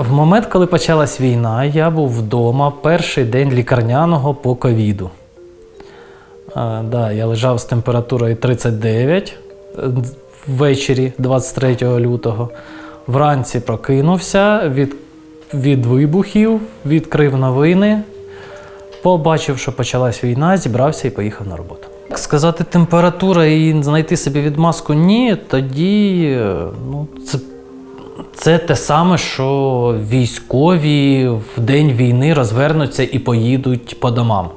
В момент, коли почалась війна, я був вдома перший день лікарняного по ковіду. Да, я лежав з температурою 39 е, ввечері 23 лютого. Вранці прокинувся від, від вибухів, відкрив новини, побачив, що почалась війна, зібрався і поїхав на роботу. Сказати температура і знайти собі відмазку ні, тоді е, ну, це це те саме, що військові в день війни розвернуться і поїдуть по домам.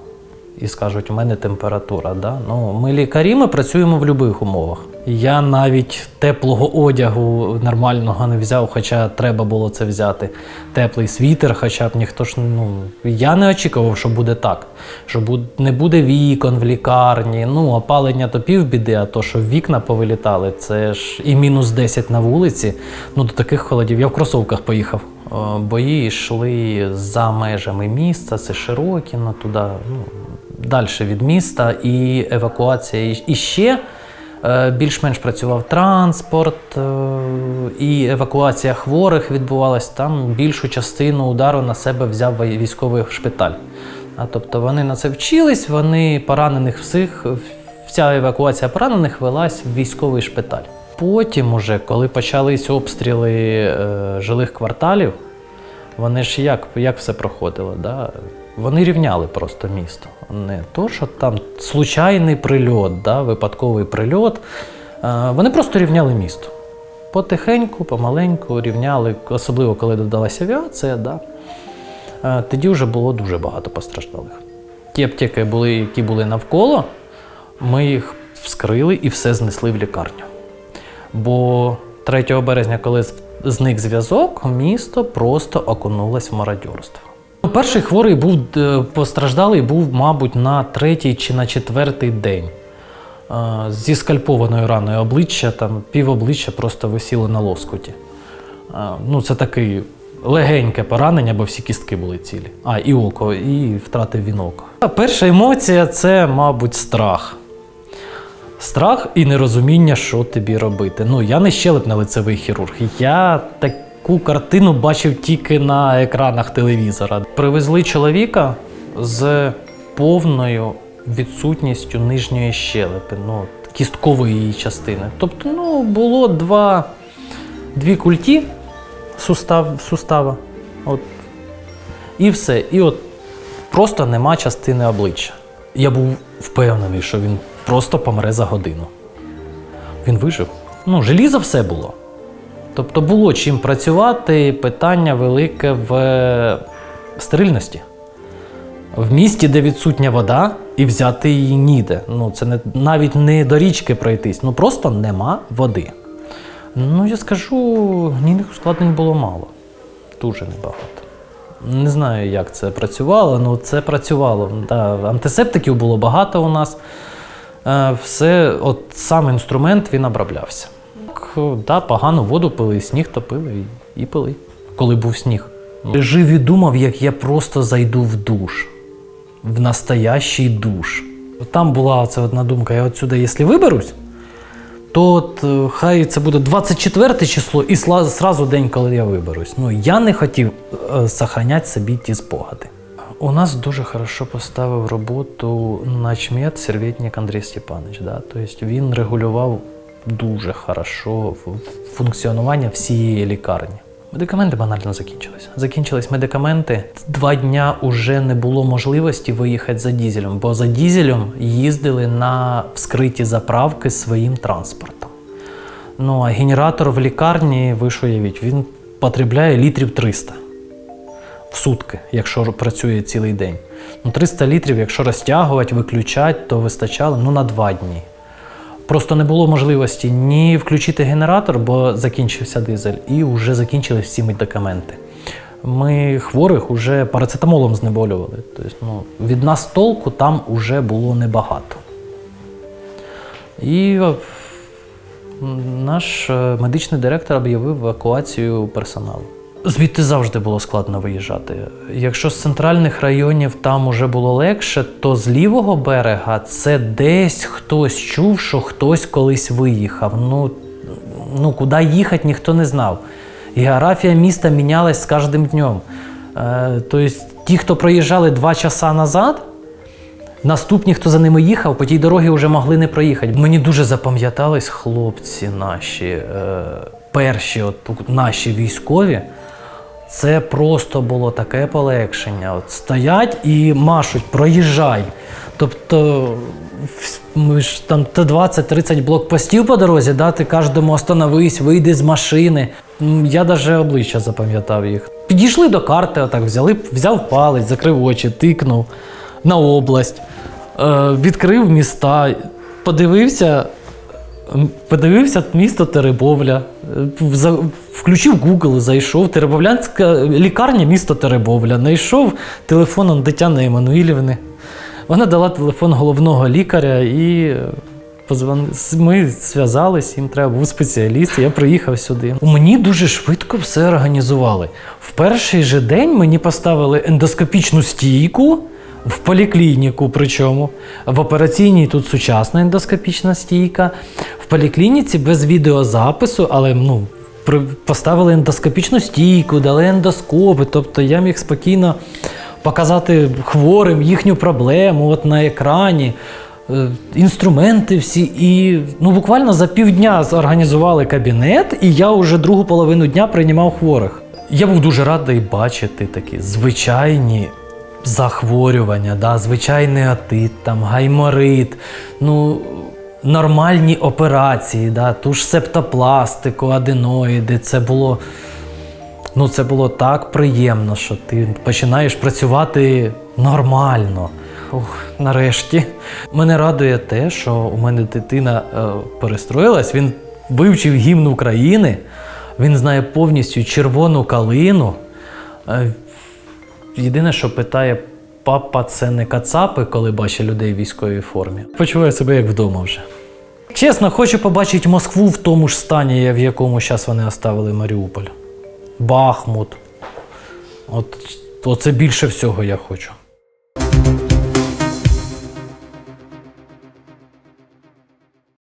І скажуть, у мене температура. Да? Ну, ми лікарі, ми працюємо в будь-яких умовах. Я навіть теплого одягу нормального не взяв, хоча треба було це взяти. Теплий світер, хоча б ніхто ж ну. Я не очікував, що буде так. Що не буде вікон в лікарні. Ну, опалення то півбіди, а то, що вікна повилітали, це ж і мінус 10 на вулиці. Ну, до таких холодів. Я в кросовках поїхав. Бої йшли за межами міста, це Широкіно, туди, ну, далі від міста, і евакуація. І- ще е, більш-менш працював транспорт, е, і евакуація хворих відбувалась. Там більшу частину удару на себе взяв військовий шпиталь. А тобто вони на це вчились, вони поранених всіх, вся евакуація поранених велась в військовий шпиталь. Потім, уже, коли почались обстріли е, жилих кварталів, вони ж як, як все проходило? Да? Вони рівняли просто місто. Не то, що там случайний прильот, да, випадковий прильот. Вони просто рівняли місто. Потихеньку, помаленьку рівняли, особливо коли додалася авіація, да. Тоді вже було дуже багато постраждалих. Ті аптеки, були, які були навколо, ми їх вскрили і все знесли в лікарню. Бо 3 березня, коли зник зв'язок, місто просто окунулось в мародьорство. Перший хворий був е, постраждалий був, мабуть, на третій чи на четвертий день. Е, Зі скальпованою раною обличчя, там пів обличчя просто висіло на лоскуті. Е, Ну, це такий легеньке поранення, бо всі кістки були цілі. А, і око, і втратив він око. Перша емоція це, мабуть, страх. Страх і нерозуміння, що тобі робити. Ну, я не щелепно-лицевий хірург. Я таку картину бачив тільки на екранах телевізора. Привезли чоловіка з повною відсутністю нижньої щелепи, ну, кісткової її частини. Тобто, ну, було два, дві культі сустав, сустава. От. І все. І от просто нема частини обличчя. Я був впевнений, що він просто помре за годину. Він вижив. Ну, желізо все було. Тобто було чим працювати, питання велике в е, стерильності. В місті, де відсутня вода, і взяти її ніде. Ну, це не, навіть не до річки пройтись, ну просто нема води. Ну, я скажу, гнійних ускладнень було мало. Дуже небагато. Не знаю, як це працювало, але це працювало. Да, антисептиків було багато у нас. Е, Все, от сам інструмент він оброблявся. Да, погану воду пили, сніг топили і, пили, коли був сніг. Жив і думав, як я просто зайду в душ, в настоящий душ. Там була оця одна думка: я отсюди, якщо виберусь, то от, е, хай це буде 24 число і зразу день, коли я виберусь. Ну, я не хотів е, сохраняти собі ті спогади. У нас дуже хорошо поставив роботу начмет серветник Андрій Степанович. Да? Тобто він регулював дуже хорошо функціонування всієї лікарні. Медикаменти банально закінчились. Закінчились медикаменти. Два дня вже не було можливості виїхати за дізелем, бо за дізелем їздили на вскриті заправки своїм транспортом. Ну а генератор в лікарні, ви ж уявіть, він потребляє літрів 300 в сутки, якщо працює цілий день. Ну, 300 літрів, якщо розтягувати, виключати, то вистачало ну, на два дні. Просто не було можливості ні включити генератор, бо закінчився дизель, і вже закінчились всі медикаменти. Ми хворих вже парацетамолом знеболювали. Тобто, ну, від нас толку там вже було небагато. І е, наш е, медичний директор об'явив евакуацію персоналу. Звідти завжди було складно виїжджати. Якщо з центральних районів там уже було легше, то з лівого берега це десь хтось чув, що хтось колись виїхав. Ну, ну куди їхати, ніхто не знав. Географія міста мінялась з кожним днем. Е, тобто, ті, хто проїжджали два часа назад, наступні, хто за ними їхав, по тій дорогі вже могли не проїхати. Мені дуже запам'ятались хлопці наші, е, перші от, наші військові. Це просто було таке полегшення. От стоять і машуть, проїжджай. Тобто, ми ж там 20-30 блокпостів по дорозі, да, ти кожному остановись, вийди з машини. Я навіть обличчя запам'ятав їх. Підійшли до карти, отак взяли, взяв палець, закрив очі, тикнув на область, е, відкрив міста, подивився, Подивився місто Теребовля, е, включив Google, і зайшов. Теребовлянська лікарня, місто Теребовля. Знайшов телефоном Тетяни Еммануїлівни. Вона дала телефон головного лікаря і е, ми зв'язались, їм треба був спеціаліст. Я приїхав сюди. Мені дуже швидко все організували. В перший же день мені поставили ендоскопічну стійку. В поліклініку, причому в операційній тут сучасна ендоскопічна стійка. В поліклініці без відеозапису, але ну, поставили ендоскопічну стійку, дали ендоскопи. Тобто я міг спокійно показати хворим їхню проблему от на екрані. е, Інструменти всі, і ну буквально за півдня зорганізували кабінет, і я вже другу половину дня приймав хворих. Я був дуже радий бачити такі звичайні захворювання, да, звичайний атит, там, гайморит, ну, нормальні операції, да, ту ж септопластику, аденоїди. Це було, ну, це було так приємно, що ти починаєш працювати нормально. Ух, нарешті. Мене радує те, що у мене дитина е, перестроїлась, він вивчив гімн України, він знає повністю червону калину. Е, Єдине, що питає, папа, це не кацапи, коли бачить людей в військовій формі. Почуваю себе як вдома вже. Чесно, хочу побачити Москву в тому ж стані, в якому зараз вони оставили Маріуполь. Бахмут. От, оце більше всього я хочу.